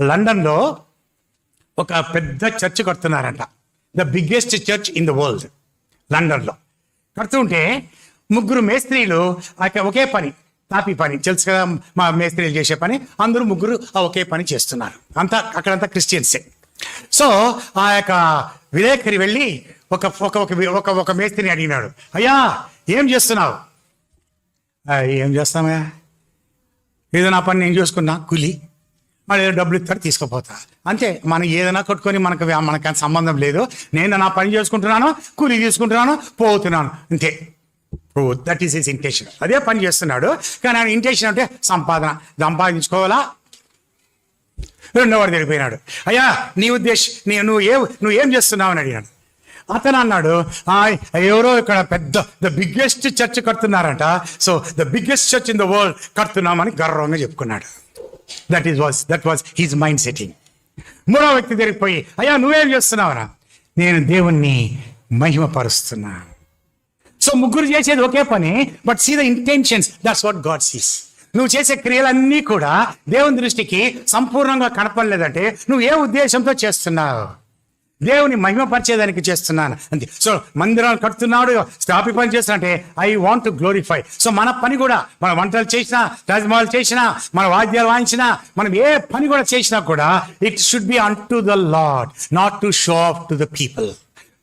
లండన్లో ఒక పెద్ద church కడుతున్నారంట. The biggest church in the world లండన్లో. కడుతుంటే ముగ్గురు మేస్త్రీలు ఆ యొక్క ఒకే పని తాపి పని. తెలుసు కదా మా మేస్త్రీలు చేసే పని? అందరూ ముగ్గురు ఆ ఒకే పని చేస్తున్నారు. అంతా అక్కడంతా క్రిస్టియన్సే. సో ఆ యొక్క విలేకరి వెళ్ళి ఒక ఒక ఒక ఒక మేస్త్రిని అడిగినాడు. అయ్యా ఏం చేస్తున్నావు? ఏం చేస్తామయ్యా? ఏదో నా పని నేను చూసుకున్నా కూలి. మరి ఏదో డబ్బులు ఇస్తాడు తీసుకుపోతా. అంతే. మనం ఏదైనా కొట్టుకొని మనకు మనకు సంబంధం లేదు. నేను నా పని చేసుకుంటున్నాను కూలి తీసుకుంటున్నాను పోతున్నాను. అంతే. దట్ ఈస్ ఇస్ ఇంటెన్షన్ అదే పని చేస్తున్నాడు. కానీ ఆయన ఇంటెన్షన్ అంటే సంపాదన. సంపాదించుకోవాలా? రెండో వెళ్ళిపోయినాడు. అయ్యా నీ ఉద్దేశం నీ నువ్వు ఏ నువ్వు ఏం చేస్తున్నావు అని అడిగాడు. అతను అన్నాడు ఎవరో ఇక్కడ పెద్ద the biggest church కడుతున్నారంట. So the biggest church in the world కడుతున్నామని గర్వంగా చెప్పుకున్నాడు. That is was that was his mind setting మూడో వ్యక్తి తిరిగిపోయి అయ్యా నువ్వేం చేస్తున్నావురా? నేను దేవుణ్ణి మహిమపరుస్తున్నా. సో ముగ్గురు చేసేది ఒకే పని but see the intentions that's what God sees నువ్వు చేసే క్రియలన్నీ కూడా దేవుని దృష్టికి సంపూర్ణంగా కనపడలేదంటే నువ్వు ఏ ఉద్దేశంతో చేస్తున్నావు? దేవుని మహిమపరిచేదానికి చేస్తున్నాను. అంతే. సో మందిరాలు కడుతున్నాడు స్టాపి పని చేస్తున్నట్టే I want to glorify so మన పని కూడా మన వంటలు చేసినా రాజమౌలు చేసినా మన వాద్యాలు వాయించినా మనం ఏ పని కూడా చేసినా కూడా it should be unto the Lord not to show off to the people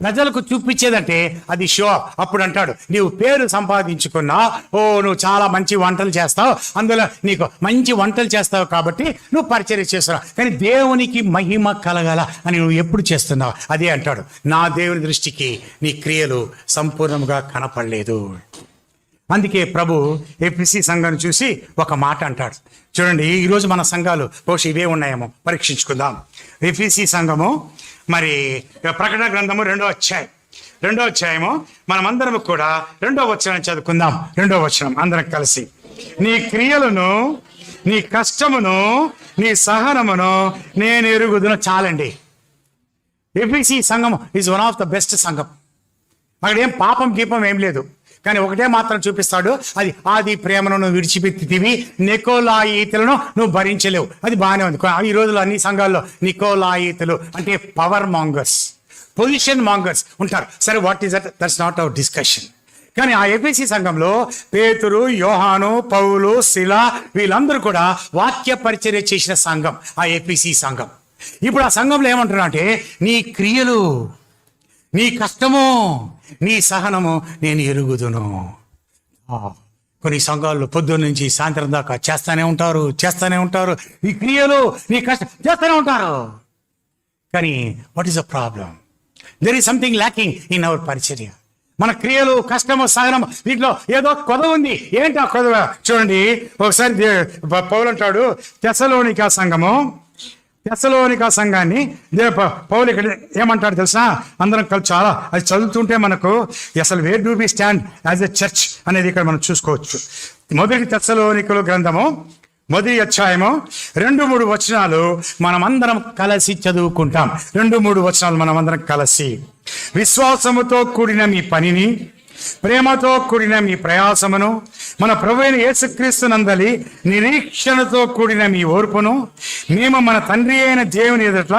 ప్రజలకు చూపించేదంటే అది షో. అప్పుడు అంటాడు నీవు పేరు సంపాదించుకున్నా ఓ నువ్వు చాలా మంచి వంటలు చేస్తావు అందులో నీకు మంచి వంటలు చేస్తావు కాబట్టి నువ్వు పరిచర్య చేస్తున్నావు. కానీ దేవునికి మహిమ కలగల అని నువ్వు ఎప్పుడు చేస్తున్నావు? అదే అంటాడు నా దేవుని దృష్టికి నీ క్రియలు సంపూర్ణంగా కనపడలేదు. అందుకే ప్రభు ఏపీసీ సంఘాన్ని చూసి ఒక మాట అంటాడు. చూడండి ఈరోజు మన సంఘాలు బహుశా ఇవే ఉన్నాయేమో. పరీక్షించుకుందాం. ఏపీసీ సంఘము మరి ప్రకటన గ్రంథము రెండో అధ్యాయం. రెండో అధ్యాయము మనమందరం కూడా రెండో వచనం చదువుకుందాం. రెండో వచనం అందరం కలిసి. నీ క్రియలను నీ కష్టమును నీ సహనమును నేను ఎరుగుదును చాలండి. ఏపీసీ సంఘం is one of the best సంఘం. అక్కడ ఏం పాపం గీపం ఏం లేదు. కానీ ఒకటే మాత్రం చూపిస్తాడు. అది ఆది ప్రేమను నువ్వు విడిచిపెట్టివి నికోలాయితులను నువ్వు భరించలేవు. అది బాగానే ఉంది. ఈ రోజుల్లో అన్ని సంఘాల్లో నికోలాయితులు అంటే పవర్ మాంగర్స్ పొజిషన్ మాంగర్స్ ఉంటారు. సరే what is that that's not our discussion కానీ ఆ ఎపిసి సంఘంలో పేతురు యోహాను పౌలు శిల వీళ్ళందరూ కూడా వాక్య పరిచర్య చేసిన సంఘం ఆ ఎపిసి సంఘం. ఇప్పుడు ఆ సంఘంలో ఏమంటున్నా అంటే నీ క్రియలు నీ కష్టము నీ సహనము నేను ఎరుగుదును. ఆ, కొన్ని సంఘాలు పొద్దున్న నుంచి సాయంత్రం దాకా చేస్తానే ఉంటారు చేస్తానే ఉంటారు. నీ క్రియలు నీ కష్టం చేస్తానే ఉంటారు. కానీ what is a problem there is something lacking in our పరిచర్య. మన క్రియలు కష్టము సహనము వీటిలో ఏదో కొదవ ఉంది. ఏంటి ఆ కొదవ చూడండి ఒకసారి దే- పౌలు అంటాడు తెసలోనికా సంఘము తెసలోనిక సంఘాన్ని దే పౌలు ఇక్కడ ఏమంటాడు తెలుసా? అందరం కలిసి చాలా అది చదువుతుంటే మనకు అసలు where do we stand as a church అనేది ఇక్కడ మనం చూసుకోవచ్చు. మొదటి తెసలోనికలు గ్రంథము మొదటి అధ్యాయము రెండు మూడు వచనాలు మనమందరం కలిసి చదువుకుంటాం. రెండు మూడు వచనాలు మనమందరం కలిసి. విశ్వాసముతో కూడిన మీ పనిని ప్రేమతో కూడిన మీ ప్రయాసమును మన ప్రభు అయిన యేసుక్రీస్తు నందలి నిరీక్షణతో కూడిన మీ ఓర్పును మేము మన తండ్రి అయిన దేవుని ఎదుట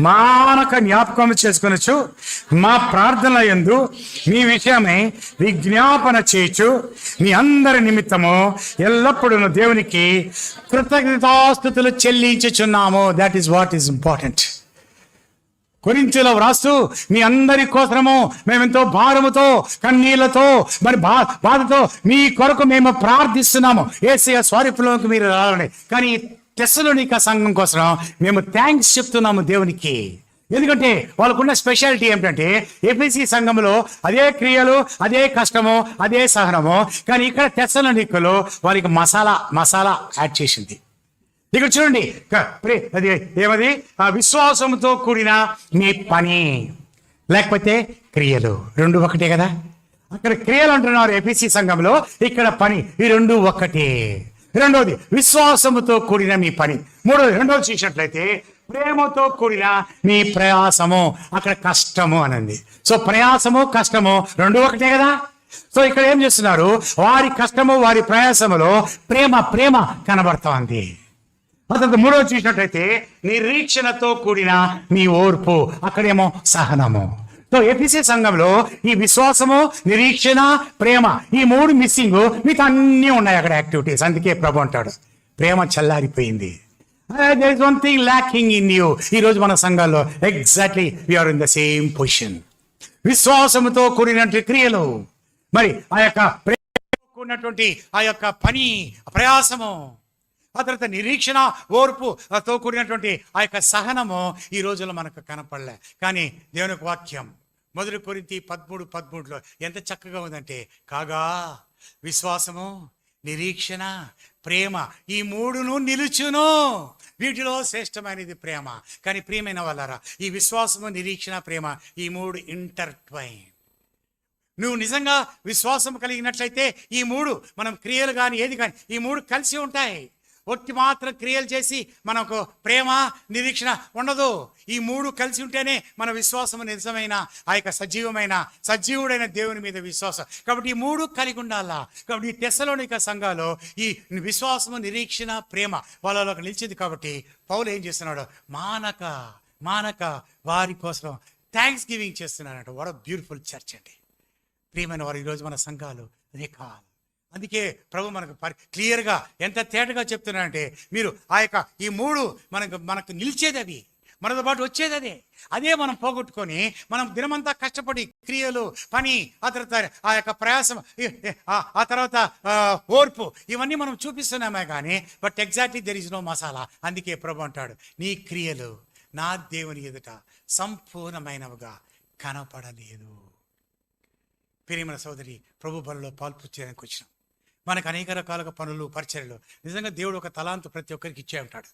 మానక జ్ఞాపకం చేసుకొనొచ్చు మా ప్రార్థన ఎందు మీ విషయమై విజ్ఞాపన చేయొచ్చు మీ అందరి నిమిత్తము ఎల్లప్పుడూ దేవునికి కృతజ్ఞతాస్థుతులు చెల్లించుచున్నాము. That is what is important కొరించులో వ్రాస్తూ మీ అందరి కోసము మేమెంతో భారముతో కన్నీళ్ళతో మరి బా బాధతో మీ కొరకు మేము ప్రార్థిస్తున్నాము. ఏసీఆ స్వరూపులోకి మీరు రావాలని. కానీ తెస్సలోనిక సంఘం కోసం మేము థ్యాంక్స్ చెప్తున్నాము దేవునికి. ఎందుకంటే వాళ్ళకున్న స్పెషాలిటీ ఏమిటంటే ఏపీసీ సంఘంలో అదే క్రియలు అదే కష్టము అదే సహనము. కానీ ఇక్కడ తెస్సలోనికలో వారికి మసాలా మసాలా యాడ్ చేసింది. ఇక్కడ చూడండి. అది ఏమది? ఆ విశ్వాసంతో కూడిన మీ పని. లేకపోతే క్రియలు. రెండు ఒకటే కదా? అక్కడ క్రియలు అంటున్నారు ఎపిసి సంఘంలో. ఇక్కడ పని ఈ రెండు ఒకటే. రెండోది విశ్వాసముతో కూడిన మీ పని. మూడోది రెండోది చూసినట్లయితే ప్రేమతో కూడిన మీ ప్రయాసము. అక్కడ కష్టము అనంది. సో ప్రయాసము కష్టము రెండు ఒకటే కదా? సో ఇక్కడ ఏం చేస్తున్నారు? వారి కష్టము వారి ప్రయాసములో ప్రేమ ప్రేమ కనబడుతోంది. ఆ తర్వాత మూడో చూసినట్టయితే నిరీక్షణతో కూడిన మీ ఓర్పు అక్కడేమో సహనము. సో ఎపిసి సంఘంలో ఈ విశ్వాసము నిరీక్షణ ప్రేమ ఈ మూడు మిస్సింగ్ మీకు అన్నీ ఉన్నాయి అక్కడ యాక్టివిటీస్. అందుకే ప్రభు అంటాడు ప్రేమ చల్లారిపోయింది. There is one thing lacking in you ఈ రోజు మన సంఘాల్లో exactly we are in the same position విశ్వాసముతో కూడినటువంటి క్రియలు మరి ఆ యొక్క ప్రేమ కూడినటువంటి ఆ యొక్క పని ప్రయాసము. ఆ తర్వాత నిరీక్షణ ఓర్పు తో కూడినటువంటి ఆ యొక్క సహనము ఈ రోజుల్లో మనకు కనపడలే. కానీ దేవుని వాక్యం మొదటి కొరింతి పదమూడు పదమూడులో ఎంత చక్కగా ఉందంటే కాగా విశ్వాసము నిరీక్షణ ప్రేమ ఈ మూడును నిలుచును. వీటిలో శ్రేష్టమైనది ప్రేమ. కానీ ప్రియమైన వాళ్ళారా ఈ విశ్వాసము నిరీక్షణ ప్రేమ ఈ మూడు ఇంటర్ట్వైన్ నువ్వు నిజంగా విశ్వాసం కలిగినట్లయితే ఈ మూడు మనం క్రియలు కానీ ఏది కానీ ఈ మూడు కలిసి ఉంటాయి. ఒట్టి మాత్రం క్రియలు చేసి మనకు ప్రేమ నిరీక్షణ ఉండదు. ఈ మూడు కలిసి ఉంటేనే మన విశ్వాసం నిజమైన ఆ యొక్క సజీవమైన సజీవుడైన దేవుని మీద విశ్వాసం. కాబట్టి ఈ మూడు కలిగి ఉండాలా? కాబట్టి ఈ తెసలోనిక సంఘాలు ఈ విశ్వాసము నిరీక్షణ ప్రేమ వాళ్ళలో నిలిచింది కాబట్టి పౌలు ఏం చేస్తున్నాడు? మానక మానక వారి కోసం థ్యాంక్స్ గివింగ్ చేస్తున్నాడంట వాడ బ్యూటిఫుల్ చర్చ్ అండి. ప్రియమైన వారు ఈరోజు మన సంఘాలు అదే అందుకే ప్రభు మనకు పరి క్లియర్గా ఎంత తేటగా చెప్తున్నాడంటే మీరు ఆ యొక్క ఈ మూడు మనకు మనకు నిలిచేది అవి. మనతో పాటు వచ్చేది అదే. అదే మనం పోగొట్టుకొని మనం దినమంతా కష్టపడి క్రియలు పని ఆ తర్వాత ఆ యొక్క ప్రయాసం ఆ- తర్వాత ఓర్పు ఇవన్నీ మనం చూపిస్తున్నామే కానీ but exactly there is no masala. అందుకే ప్రభు అంటాడు నీ క్రియలు నా దేవుని ఎదుట సంపూర్ణమైనవిగా కనపడలేదు. ప్రియమైన సోదరి ప్రభు బలలో పాల్పుచ్చేయడానికి వచ్చినాం. మనకు అనేక రకాలుగా పనులు పరిచర్లు నిజంగా దేవుడు ఒక తలాంతు ప్రతి ఒక్కరికి ఇచ్చే ఉంటాడు.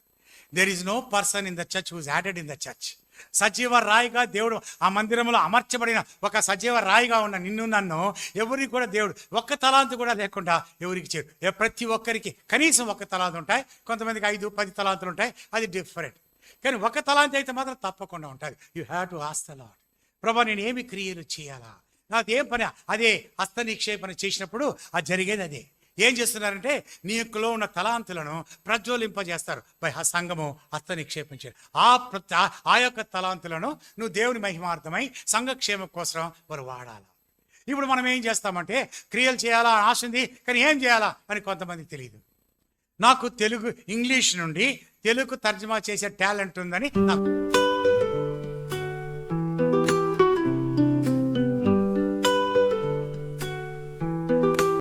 There is no person in the church who's added in the church సజీవ రాయిగా దేవుడు ఆ మందిరంలో అమర్చబడిన ఒక సజీవ రాయిగా ఉన్న నిన్ను నన్ను ఎవరికి కూడా దేవుడు ఒక్క తలాంతు కూడా లేకుండా ఎవరికి చేయడు. ప్రతి ఒక్కరికి కనీసం ఒక్క తలాంతు ఉంటాయి. కొంతమందికి ఐదు పది తలాంతులు ఉంటాయి. అది డిఫరెంట్ కానీ ఒక తలాంతి అయితే మాత్రం తప్పకుండా ఉంటుంది. You have to ask the Lord ప్రభా నేను ఏమి క్రియలు చేయాలా? నాకు ఏం పని? అదే హస్త నిక్షేపణ చేసినప్పుడు అది జరిగేది అదే. ఏం చేస్తున్నారంటే నీ యొక్కలో ఉన్న తలాంతులను ప్రజ్వలింపజేస్తారు. బై ఆ సంఘము హస్త నిక్షేపించారు ఆ ప్రతి ఆ- ఆ యొక్క తలాంతులను నువ్వు దేవుని మహిమార్థమై సంఘక్షేమం కోసం వారు వాడాలి? ఇప్పుడు మనం ఏం చేస్తామంటే క్రియలు చేయాలా అని ఆశ ఉంది కానీ ఏం చేయాలా అని కొంతమందికి తెలియదు నాకు తెలుగు ఇంగ్లీష్ నుండి తెలుగు తర్జుమా చేసే టాలెంట్ ఉందని నాకు